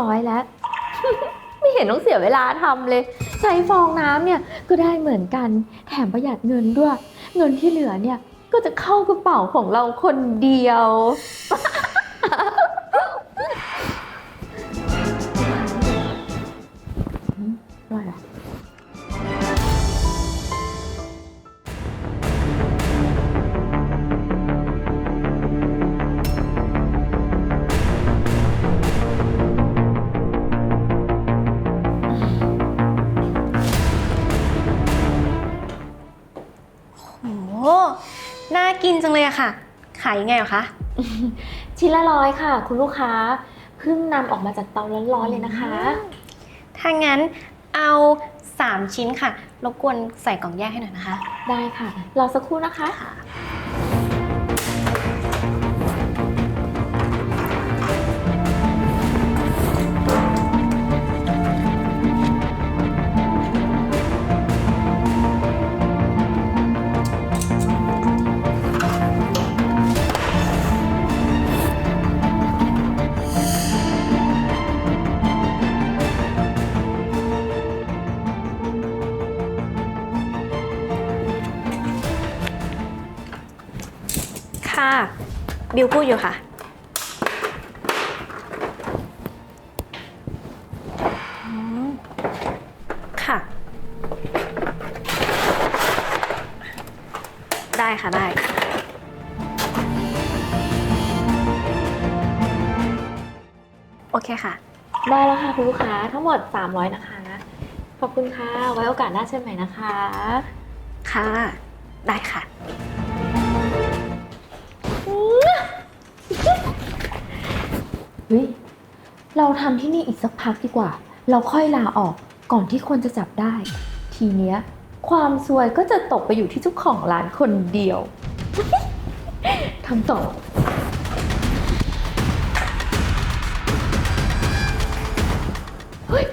ร้อยแล้ว ไม่เห็นต้องเสียเวลาทำเลย ใช้ฟองน้ำเนี่ยก็ได้เหมือนกัน แถมประหยัดเงินด้วย เงินที่เหลือเนี่ยก็จะเข้ากระเป๋าของเราคนเดียว กินจังเลยอะค่ะ ขายยังไงเหรอคะ ชิ้นละร้อยค่ะ คุณลูกค้าเพิ่งนำออกมาจากเตาร้อนๆเลยนะคะ ถ้างั้นเอา 3 ชิ้นค่ะ รบกวนใส่กล่องแยกให้หน่อยนะคะ ได้ค่ะ รอสักครู่นะคะค่ะ บิวพูดอยู่ค่ะอืมค่ะ ได้ค่ะได้ โอเคค่ะ ได้แล้วค่ะคุณลูกค้าทั้งหมด 300 นะคะ ขอบคุณค่ะ ไว้โอกาสหน้าเชิญใหม่นะคะ ค่ะ เราทำที่นี่อีกสักพักดีกว่า เราค่อยลาออกก่อนที่คนจะจับได้ ทีเนี้ยความซวยก็จะตกไปอยู่ที่เจ้าของร้านคนเดียว ทำต่อ เฮ้ย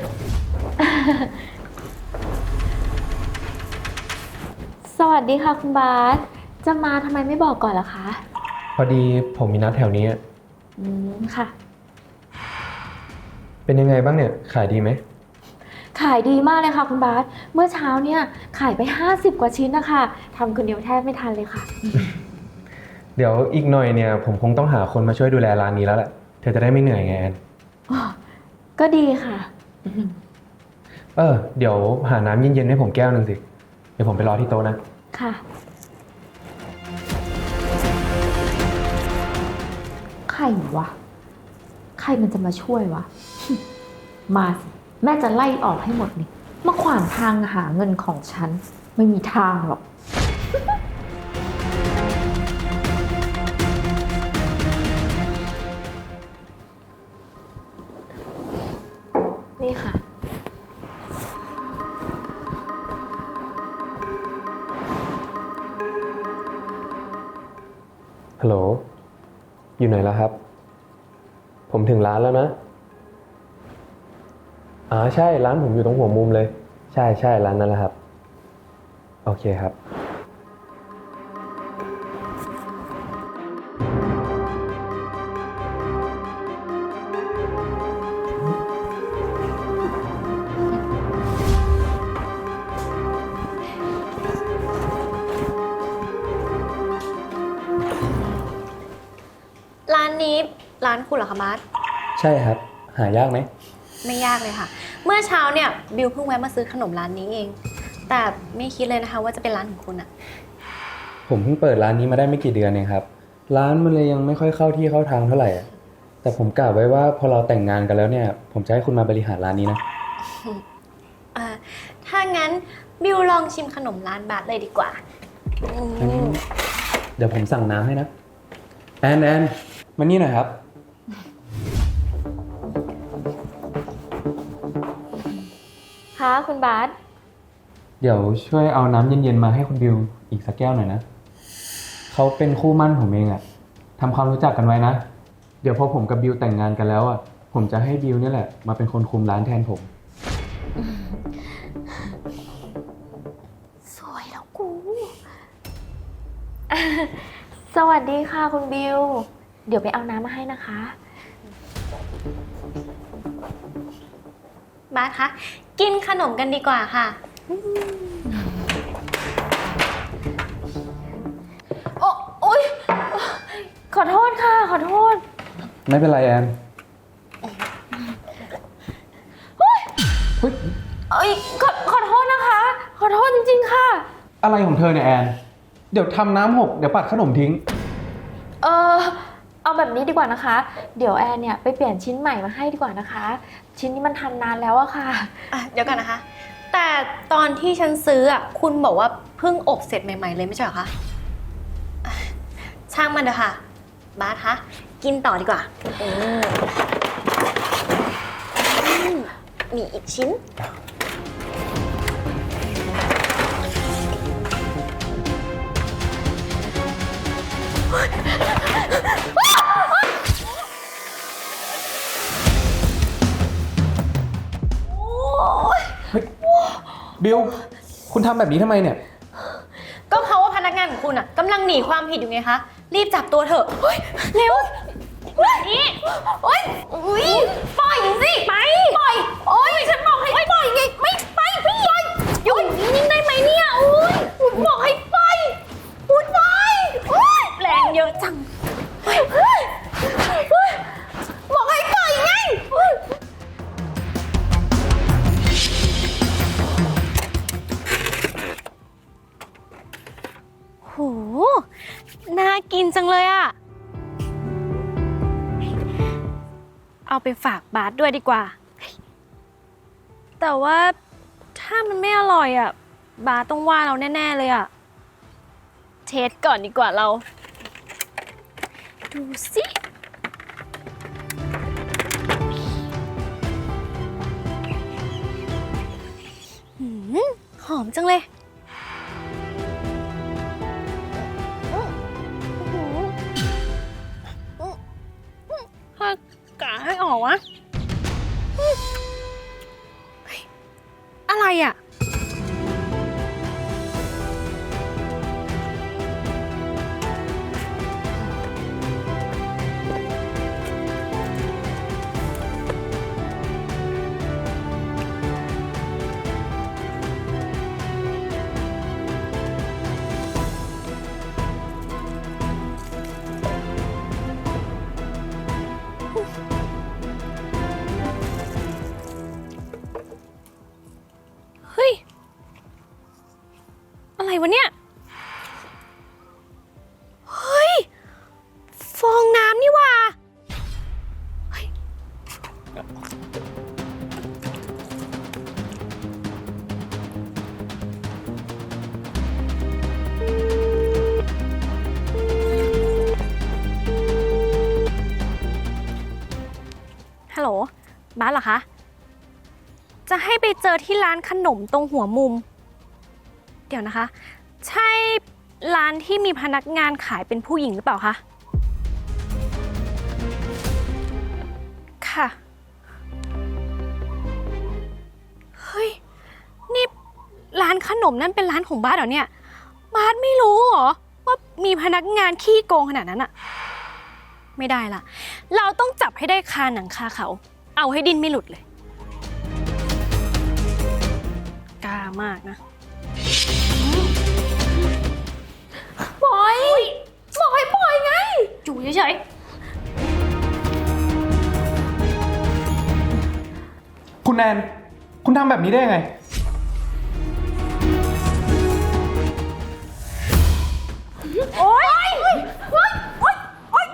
สวัสดีค่ะคุณบาส จะมาทำไมไม่บอกก่อนล่ะคะ พอดีผมมีนัดแถวนี้ อืม ค่ะ เป็นยังไงบ้างเนี่ย ขายดีไหม ขายดีมากเลยค่ะคุณบาสเมื่อเช้าเนี่ยขายไป 50 กว่าชิ้นนะคะทำคนเดียวแทบไม่ทันเลยค่ะ เดี๋ยวอีกหน่อยเนี่ย ผมคงต้องหาคนมาช่วยดูแลร้านนี้แล้วแหละ เธอจะได้ไม่เหนื่อยไงแอนอ๋อก็ดีค่ะ เออ เดี๋ยวหาน้ำเย็นๆให้ผมแก้วหนึ่งสิ เดี๋ยวผมไปรอที่โต๊ะนะ ค่ะ ใครวะ ใครมันจะมาช่วยวะ มาสิแม่จะไล่ออกให้หมดนี่มาขวางทางหาเงินของฉัน ไม่มีทางหรอก นี่ค่ะ ฮัลโหล อยู่ไหนแล้วครับ ผมถึงร้านแล้วนะ อ่าใช่ร้านผมอยู่ตรงหัวมุมเลย ใช่ใช่ร้านนั้นแหละครับ โอเคครับ ร้านนี้ร้านคุณเหรอคะบาสใช่ครับ หายากไหม ไม่ยากเลยค่ะ เมื่อเช้าเนี่ยบิวเพิ่งแวะมาซื้อขนมร้านนี้เอง แต่ไม่คิดเลยนะคะ ว่าจะเป็นร้านของคุณอะผมเพิ่งเปิดร้านนี้มาได้ไม่กี่เดือนเองครับ ร้านมันเลยยังไม่ค่อยเข้าที่เข้าทางเท่าไหร่อะแต่ผมกะไว้ว่าพอเราแต่งงานกันแล้วเนี่ย ผมจะให้คุณมาบริหารร้านนี้นะ อ่าถ้างั้นบิวลองชิมขนมร้านบาสเลยดีกว่าอืมเดี๋ยวผมสั่งน้ำให้นะ แอนแอนมานี่หน่อยครับ ค่ะคุณบาสเดี๋ยวช่วยเอาน้ำเย็นๆมาให้คุณบิวอีกสักแก้วหน่อยนะ เขาเป็นคู่มั่นผมเองอะทำความรู้จักกันไว้นะ เดี๋ยวพอผมกับบิวแต่งงานกันแล้วอะผมจะให้บิวนี่แหละ มาเป็นคนคุมร้านแทนผม สวยแล้วกู สวัสดีค่ะคุณบิว เดี๋ยวไปเอาน้ำมาให้นะคะ บาสคะ กินขนมกันดีกว่าค่ะ โอ้โอ๊ย ขอโทษค่ะ ขอโทษ ไม่เป็นไรแอนเฮ้ยเอ้ยขอขอโทษนะคะ ขอโทษจริงๆค่ะ อะไรของเธอเนี่ยแอน เดี๋ยวทำน้ำหก เดี๋ยวปัดขนมทิ้ง เออ เอาแบบนี้ดีกว่านะคะ เดี๋ยวแอนเนี่ยไปเปลี่ยนชิ้นใหม่มาให้ดีกว่านะคะ ชิ้นนี้มันทำนานแล้วอะค่ะ อะเดี๋ยวก่อนนะคะ แต่ตอนที่ฉันซื้ออะคุณบอกว่าเพิ่งอบเสร็จใหม่ ๆ เลยไม่ใช่เหรอคะอะช่างมันเถอะค่ะ บาสคะกินต่อดีกว่าเอออืมมีอีกชิ้น บิลคุณทำแบบนี้ทำไมเนี่ย ก็เพราะว่าพนักงานของคุณอะกำลังหนีความผิดอยู่ไงคะ รีบจับตัวเถอะเฮ้ยเร็วนี่โอ๊ยอุ๊ยปล่อยสิไปปล่อยโอ๊ยฉันบอกให้ปล่อยไงไม่ไปไม่ปล่อยอยู่นิ่งๆได้ไหมเนี่ยอุ้ยบอกให้ปล่อยอุ้ยปล่อยอุ๊ยแรงเยอะจัง น่ากินจังเลยอะเอาไปฝากบาสด้วยดีกว่า แต่ว่าถ้ามันไม่อร่อยอะบาสต้องว่าเราแน่ ๆ เลยอะเทสก่อนดีกว่าเรา ดูสิหืมหอมจังเลย ออกวะ อะไรอะ จะให้ไปเจอที่ร้านขนมตรงหัวมุม เดี๋ยวนะคะ ใช่ร้านที่มีพนักงานขายเป็นผู้หญิงหรือเปล่าคะ ค่ะ เฮ้ย นี่ร้านขนมนั่นเป็นร้านของบาสเหรอเนี่ย บาสไม่รู้เหรอ ว่ามีพนักงานขี้โกงขนาดนั้นอะไม่ได้ละ เราต้องจับให้ได้คาหนังคาเขา เอาให้ดินไม่หลุดเลยามากนะปล่อยบอกให้ปล่อยไงอยู่เฉยคุณแอน คุณทำแบบนี้ได้ยังไง ๆโอ๊ยโอ๊ยโอ๊ยโอ๊ยโอ๊ย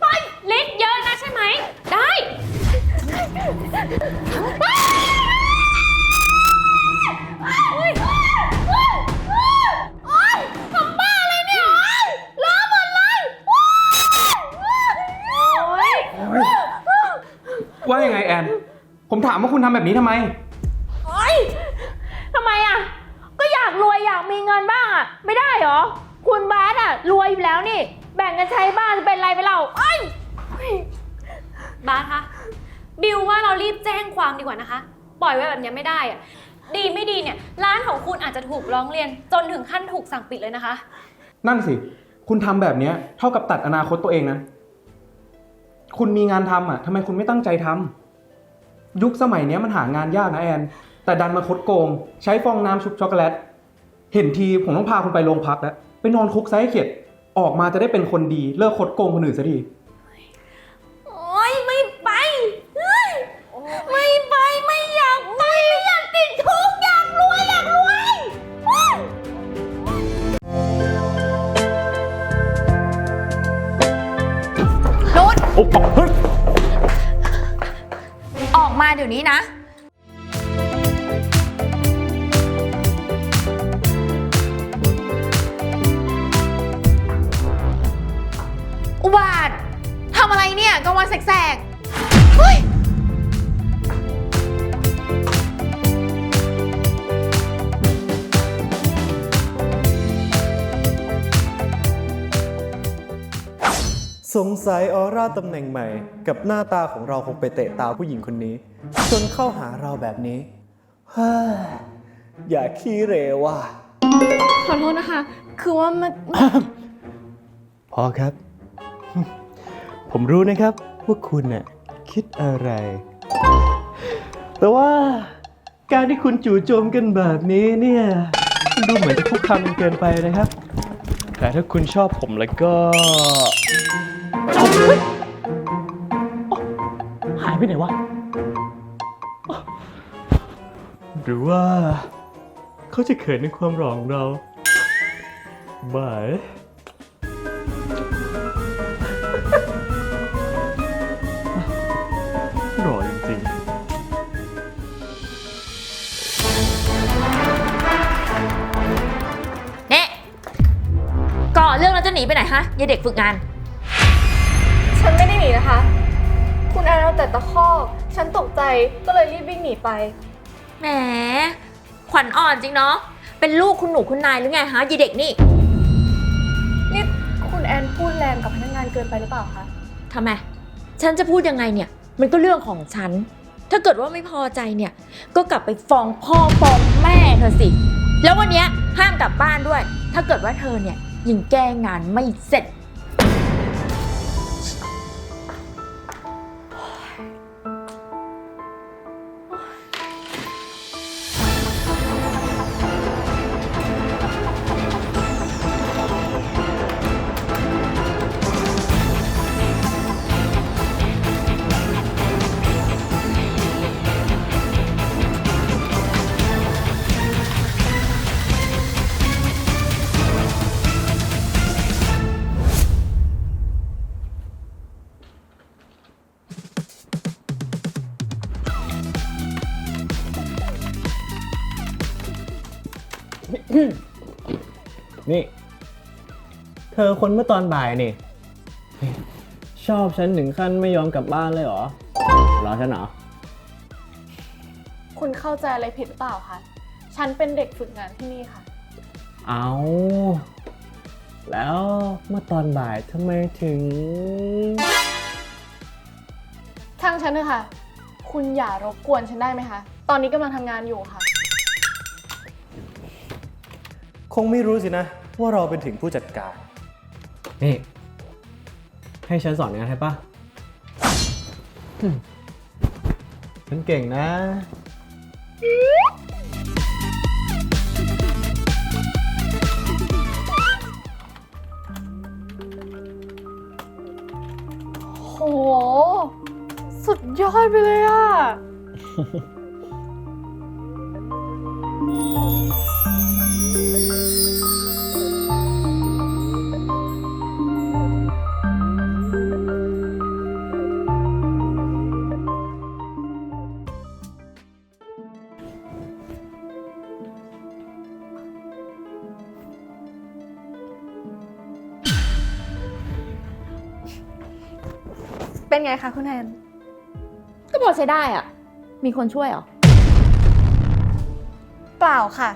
ไปลิตรเยอะนะใช่ไหม ได้ว่า ผมถามว่าคุณทำแบบนี้ทำไมโอ๊ยทำไมอะ ก็อยากรวยอยากมีเงินบ้างอะ ไม่ได้เหรอ คุณบาสอะ รวยอยู่แล้วนี่ แบ่งกันใช้บ้านจะเป็นไรไปเล่าเอ้ย บาสคะบิวว่าเรารีบแจ้งความดีกว่านะคะ ปล่อยไว้แบบนี้ไม่ได้อะดีไม่ดีเนี่ย ร้านของคุณอาจจะถูกร้องเรียน จนถึงขั้นถูกสั่งปิดเลยนะคะ นั่นสิ คุณทำแบบเนี้ยเท่ากับตัดอนาคตตัวเองนะ คุณมีงานทำอะทำไมคุณไม่ตั้งใจท ยุคสมัยเนี้ยมันหางานยากนะแอน แต่ดันมาคดโกง ใช้ฟองน้ำชุบช็อกโกแลต เห็นทีผมต้องพาคุณไปโรงพักแล้ว ไปนอนคุกไซส์เข็ด ออกมาจะได้เป็นคนดี เลิกคดโกงคนอื่นสักที โอ๊ยไม่ไปเฮ้ยไม่ไปไม่อยากไปไม่อยากติดคุกอยากรวยอยากรวยเฮ้ยนุช โอ้เฮ้ยออกมา เดี๋ยวนี้นะ อุบาททำอะไรเนี่ยกลางวันแสกๆเฮ้ย สงสัยออร่าตำแหน่งใหม่ กับหน้าตาของเราคงไปเตะตาผู้หญิงคนนี้ จนเข้าหาเราแบบนี้เฮ้ยอย่าขี้เหรว่ะ ขอโทษนะคะ คือว่ามัน พอครับ ผมรู้นะครับว่าคุณน่ะคิดอะไร แต่ว่าการที่คุณจู่โจมกันแบบนี้เนี่ยมันดูเหมือนจะคุกคามกันเกินไปนะครับ แต่ถ้าคุณชอบผมแล้วก็ชอบเฮ้ยอ๊ะหายไปไหนวะอ๊ะหรือว่า เขาจะเขินในความหลอของเราบ่าย ฮะยายเด็กฝึกงาน ฉันไม่ได้หนีนะคะ คุณแอนเอาแต่ตะคอกฉันตกใจก็เลยรีบวิ่งหนีไป แหม ขวัญอ่อนจริงเนาะ เป็นลูกคุณหนูคุณนายหรือไงฮะยายเด็กนี่ นี่คุณแอนพูดแรงกับพนักงานเกินไปหรือเปล่าคะ ทำไม ฉันจะพูดยังไงเนี่ย มันก็เรื่องของฉัน ถ้าเกิดว่าไม่พอใจเนี่ย ก็กลับไปฟ้องพ่อฟ้องแม่เธอสิ แล้ววันเนี้ยห้ามกลับบ้านด้วย ถ้าเกิดว่าเธอเนี่ย ยังแก้งานไม่เสร็จ นี่ เธอคนเมื่อตอนบ่ายนี่ ชอบฉันถึงขั้นไม่ยอมกลับบ้านเลยเหรอ รอฉันเหรอ คุณเข้าใจอะไรผิดหรือเปล่าคะ ฉันเป็นเด็กฝึกงานที่นี่ค่ะ เอาแล้วเมื่อตอนบ่ายทำไมถึงช่างฉันเถอะค่ะคุณอย่ารบกวนฉันได้ไหมคะ ตอนนี้กำลังทำงานอยู่ค่ะ คงไม่รู้สินะ ว่าเราเป็นถึงผู้จัดการ นี่ ให้ฉันสอนงานให้ปะอืมฉันเก่งนะ โห สุดยอดไปเลยอะ คะคุณแอน ก็พอใช้ได้อะมีคนช่วยเหรอ เปล่าค่ะ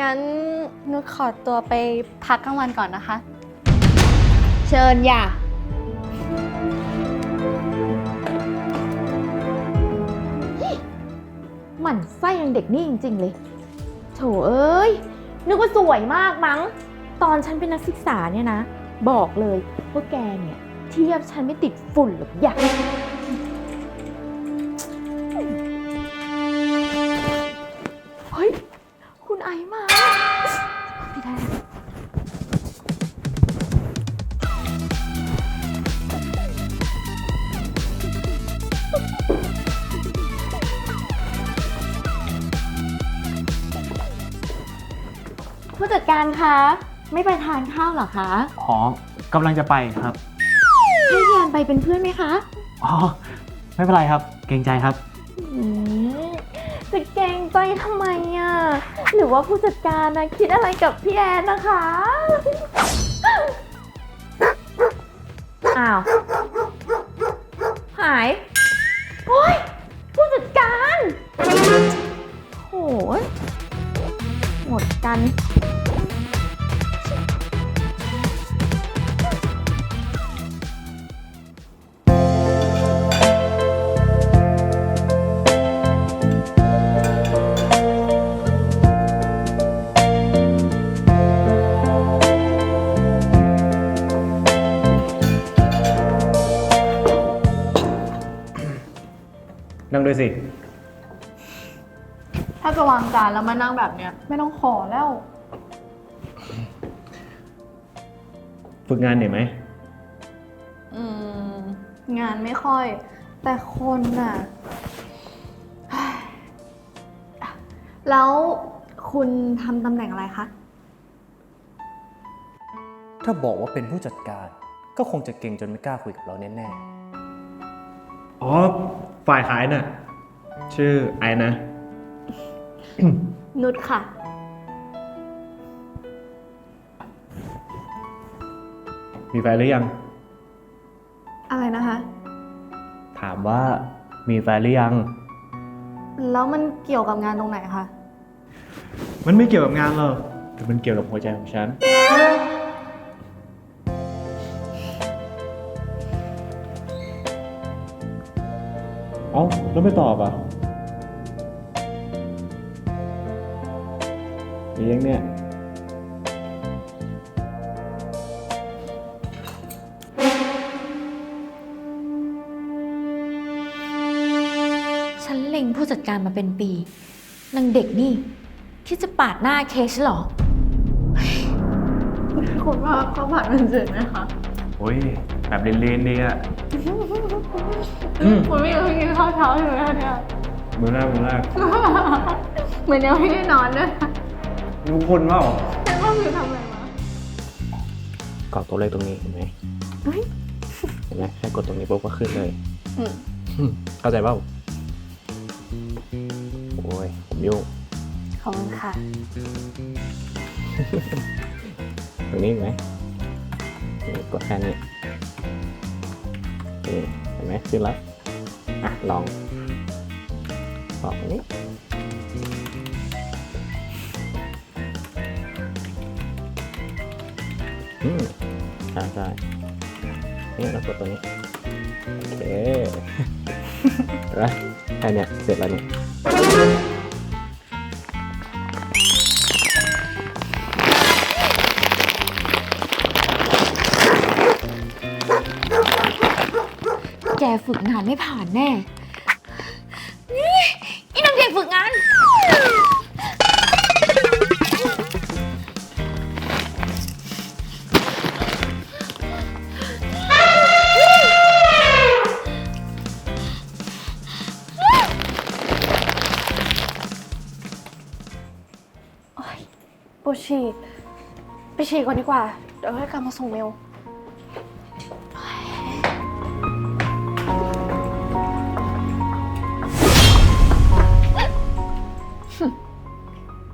งั้นนุชขอตัวไปพักกลางวันก่อนนะคะ เชิญอย่า หมั่นไส้ยังเด็กนี่จริง ๆ เลย โถเอ้ย นึกว่าสวยมากมั้ง ตอนฉันเป็นนักศึกษาเนี่ยนะ บอกเลยว่าแกเนี่ยเทียบฉันไม่ติดฝุ่นหรอกอยากเฮ้ย คุณไอซ์มาไม่ไผู้จัดการคะ ไม่ไปทานข้าวหรอคะ อ๋อกำลังจะไปครับ ให้แยนไปเป็นเพื่อนไหมคะอ๋อ ไม่เป็นไรครับ เกรงใจครับ อืมจะเกรงใจทำไมอะ หรือว่าผู้จัดการนะคิดอะไรกับพี่แอนนะคะ อ้าว หาย โอ้ยผู้จัดการ โหยหมดกัน นั่งด้วยสิ ถ้าจะวางจานแล้วมานั่งแบบเนี้ย ไม่ต้องขอแล้ว ฝึกงานเหนื่อยไหม อืม งานไม่ค่อย แต่คนน่ะ แล้วคุณทำตำแหน่งอะไรคะ ถ้าบอกว่าเป็นผู้จัดการ ก็คงจะเก่งจนไม่กล้าคุยกับเราแน่ อ๋อ ฝ่ายขายน่ะ ชื่อไอ้นะ นุชค่ะ มีแฟนหรือยัง อะไรนะคะ ถามว่ามีแฟนหรือยัง แล้วมันเกี่ยวกับงานตรงไหนคะ มันไม่เกี่ยวกับงานหรอกแต่มันเกี่ยวกับหัวใจของฉัน อ้าแล้วไม่ตอบอะเลี้ยงเนี่ยฉันเล็งผู้จัดการมาเป็นปีนางเด็กนี่ คิดจะปาดหน้าเคสเหรอ คุณว่าเขาผ่านมันเสร็จไหมคะ โอ้ยแบบเลนๆดีอะ คุณไม่ยังไม่กินข้าวเช้าอยู่ไหมคะเนี่ย มือแรกมือแรกเหมือนยังไม่ได้นอนด้วยทุกคนว่าฉันว่าคือทำอะไรมาๆกรอกตัวเลขตรงนี้เห็นไหมเห็นไหมแค่กดตรงนี้ปุ๊บก็ขึ้นเลย อืมอืมเข้าใจเปล่าโอ้ย ผมยุ่งขอบคุณค่ะ ตรงนี้เห็นไหมนี่กดแค่นี้นี่เห็นไหมขึ้นแล้วอะลองกรอกตรงนี้อืมใช่ใช่นี่เรากดตัวนี้โอเคเห็นไหมแค่เนี้ยเสร็จแล้วเนี่ ฝึกงานไม่ผ่านแน่นี่อีนางเด็กฝึกงานปวดฉี่ไปฉี่ก่อนดีกว่า เดี๋ยวให้กลับมาส่งเมล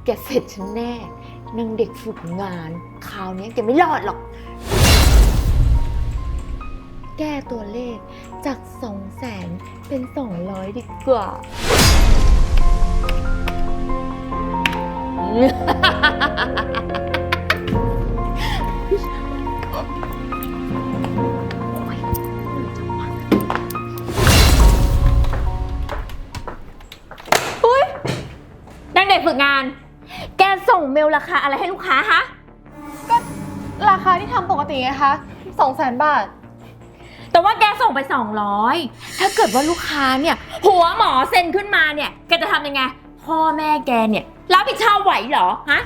แกเสร็จฉันแน่นางเด็กฝึกงานคราวนี้แกไม่รอดหรอก แก้ตัวเลขจากสองแสนเป็นสองร้อยดีกว่าน ส่งเมลราคาอะไรให้ลูกค้าฮะราคาที่ทำปกติไงคะสองแสนบาท แต่ว่าแกส่งไป 200 ถ้าเกิดว่าลูกค้าเนี่ย หัวหมอเซ็นขึ้นมาเนี่ย แกจะทำยังไง พ่อแม่แกเนี่ยรับผิดชอบไหวเหรอ ฮะ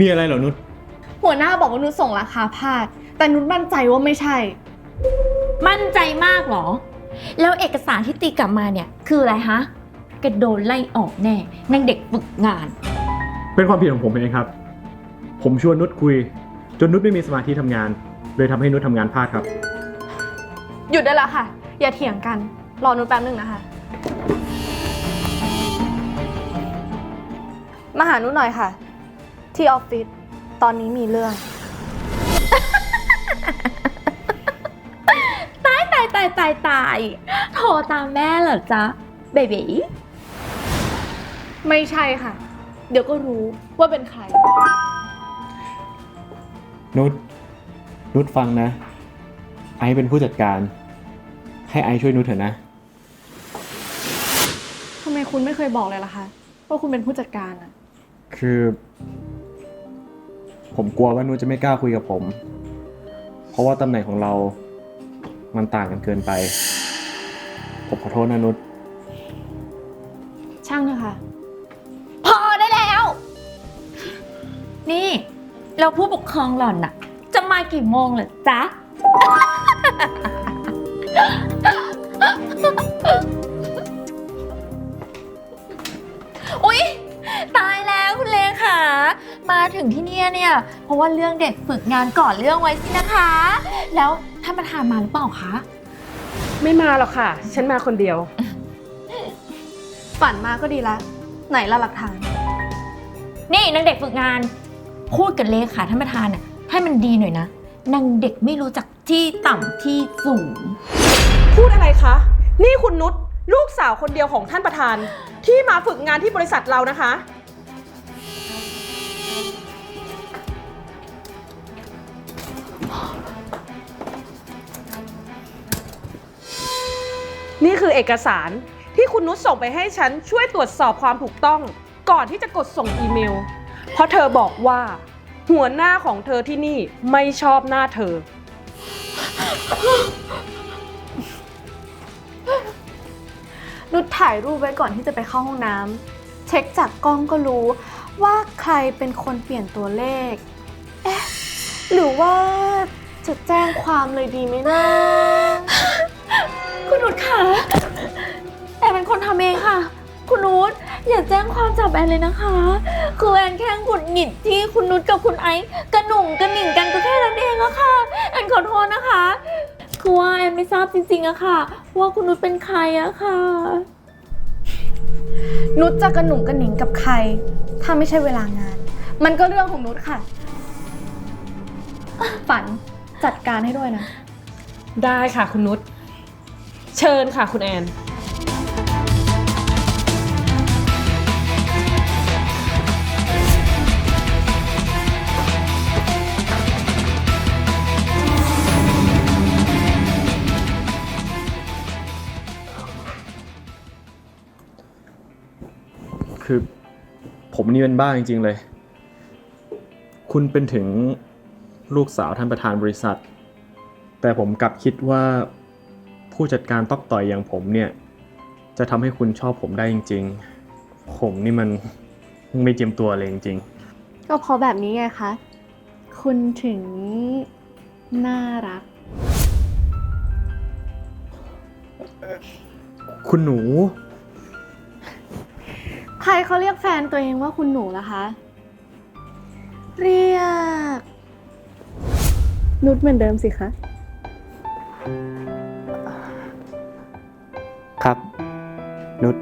มีอะไรเหรอนุชหัวหน้าบอกว่านุชส่งราคาพลาด แต่นุชมั่นใจว่าไม่ใช่ มั่นใจมากเหรอ แล้วเอกสารที่ตีกลับมาเนี่ย คืออะไรฮะแกโดนไล่ออกแน่นางเด็กฝึกงาน เป็นความผิดของผมเองครับ ผมชวนนุชคุย จนนุชไม่มีสมาธิทำงาน เลยทำให้นุชทำงานพลาดครับ หยุดได้แล้วค่ะ อย่าเถียงกัน รอนุชแป๊บหนึ่งนะคะ มาหานุชหน่อยค่ะ ที่ออฟฟิศตอนนี้มีเรื่องตายตาย ตายตายตายโทรตามแม่เหรอจ๊ะเบบีไม่ใช่ค่ะ เดี๋ยวก็รู้ว่าเป็นใคร นุชนุชฟังนะ ไอซ์เป็นผู้จัดการ ให้ไอซ์ช่วยนุชเถอะนะ ทำไมคุณไม่เคยบอกเลยล่ะคะ ว่าคุณเป็นผู้จัดการอะคือ ผมกลัวว่านุชจะไม่กล้าคุยกับผม เพราะว่าตำแหน่งของเรา มันต่างกันเกินไป ผมขอโทษนะนุชช่างเถอะค่ะ พอได้แล้ว นี่ เราผู้ปกครองหล่อนน่ะ จะมากี่โมงเหรอจ๊ะ อุ๊ย ตายแล้วคุณเลขามาถึงที่เนี่ยเนี่ย เพราะว่าเรื่องเด็กฝึกงานก่อนเรื่องไว้สินะคะ แล้ว ท่านประธานมาหรือเปล่าคะ ไม่มาหรอกค่ะ ฉันมาคนเดียว ฝันมาก็ดีละ ไหนละหลักฐาน นี่นางเด็กฝึกงาน พูดกับเลขาท่านประธานน่ะให้มันดีหน่อยนะนางเด็กไม่รู้จักที่ต่ำที่สูง พูดอะไรคะ นี่คุณนุชลูกสาวคนเดียวของท่านประธาน ที่มาฝึกงานที่บริษัทเรานะคะ นี่คือเอกสารที่คุณนุชส่งไปให้ฉันช่วยตรวจสอบความถูกต้อง ก่อนที่จะกดส่งอีเมล เพราะเธอบอกว่า หัวหน้าของเธอที่นี่ไม่ชอบหน้าเธอ นุชถ่ายรูปไว้ก่อนที่จะไปเข้าห้องน้ำเช็คจากกล้องก็รู้ว่าใครเป็นคนเปลี่ยนตัวเลข เอ๊ะ หรือว่าจะแจ้งความเลยดีไหมนะ คุณนุชค่ะ แอนเป็นคนทำเองค่ะ คุณนุชอย่าแจ้งความจับแอนเลยนะคะ คือแอนแค่หงุดหงิดที่คุณนุชกับคุณไอซ์กระหนุ่งกระหนิ่งกันก็แค่นั้นเองอะค่ะ แอนขอโทษนะคะ คือว่าแอนไม่ทราบจริงๆอะค่ะ ว่าคุณนุชเป็นใครอะค่ะ นุชจะกระหนุ่งกระหนิงกับใคร ถ้าไม่ใช่เวลางาน มันก็เรื่องของนุชค่ะ ฝันจัดการให้ด้วยนะ ได้ค่ะคุณนุช เชิญค่ะคุณแอน คือผมนี่เป็นบ้าจริง ๆ เลย คุณเป็นถึงลูกสาวท่านประธานบริษัท แต่ผมกลับคิดว่า ผู้จัดการตอกต่อยอย่างผมเนี่ย จะทำให้คุณชอบผมได้จริง ๆ ผมนี่มันไม่เจียมตัวเลยจริงก็เพราะแบบนี้ไงคะ คุณถึงน่ารัก ๆ คุณหนู ใครเขาเรียกแฟนตัวเองว่าคุณหนูล่ะคะ เรียก นุชเหมือนเดิมสิคะ ครับ นุช